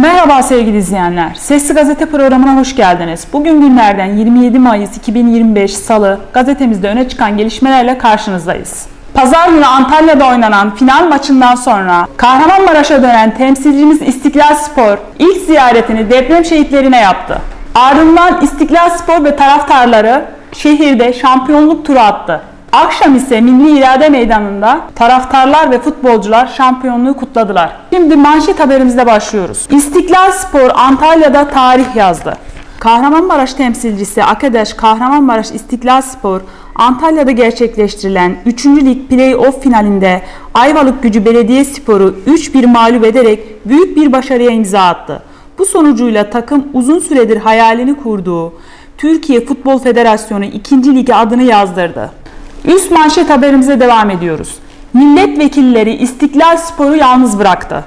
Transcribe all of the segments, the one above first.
Merhaba sevgili izleyenler. Sesli Gazete programına hoş geldiniz. Bugün günlerden 27 Mayıs 2025 Salı gazetemizde öne çıkan gelişmelerle karşınızdayız. Pazar günü Antalya'da oynanan final maçından sonra Kahramanmaraş'a dönen temsilcimiz İstiklal Spor ilk ziyaretini deprem şehitlerine yaptı. Ardından İstiklal Spor ve taraftarları şehirde şampiyonluk turu attı. Akşam ise Milli İrade Meydanı'nda taraftarlar ve futbolcular şampiyonluğu kutladılar. Şimdi manşet haberimizle başlıyoruz. İstiklal Spor Antalya'da tarih yazdı. Kahramanmaraş temsilcisi Akedaş Kahramanmaraş İstiklal Spor Antalya'da gerçekleştirilen 3. Lig Play-Off finalinde Ayvalık Gücü Belediyespor'u 3-1 mağlup ederek büyük bir başarıya imza attı. Bu sonucuyla takım uzun süredir hayalini kurduğu Türkiye Futbol Federasyonu 2. Ligi adını yazdırdı. Üst manşet haberimize devam ediyoruz. Milletvekilleri İstiklal Spor'u yalnız bıraktı.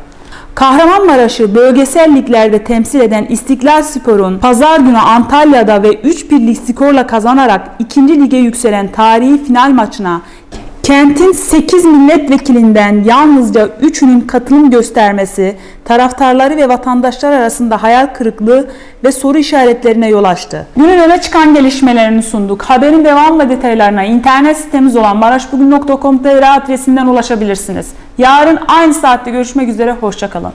Kahramanmaraş'ı bölgesel liglerde temsil eden İstiklal Spor'un pazar günü Antalya'da ve 3-1'lik skorla kazanarak 2. lige yükselen tarihi final maçına kentin 8 milletvekilinden yalnızca 3'ünün katılım göstermesi taraftarları ve vatandaşlar arasında hayal kırıklığı ve soru işaretlerine yol açtı. Günün öne çıkan gelişmelerini sunduk. Haberin devam ve detaylarına internet sitemiz olan maraşbugün.com.tr adresinden ulaşabilirsiniz. Yarın aynı saatte görüşmek üzere, hoşçakalın.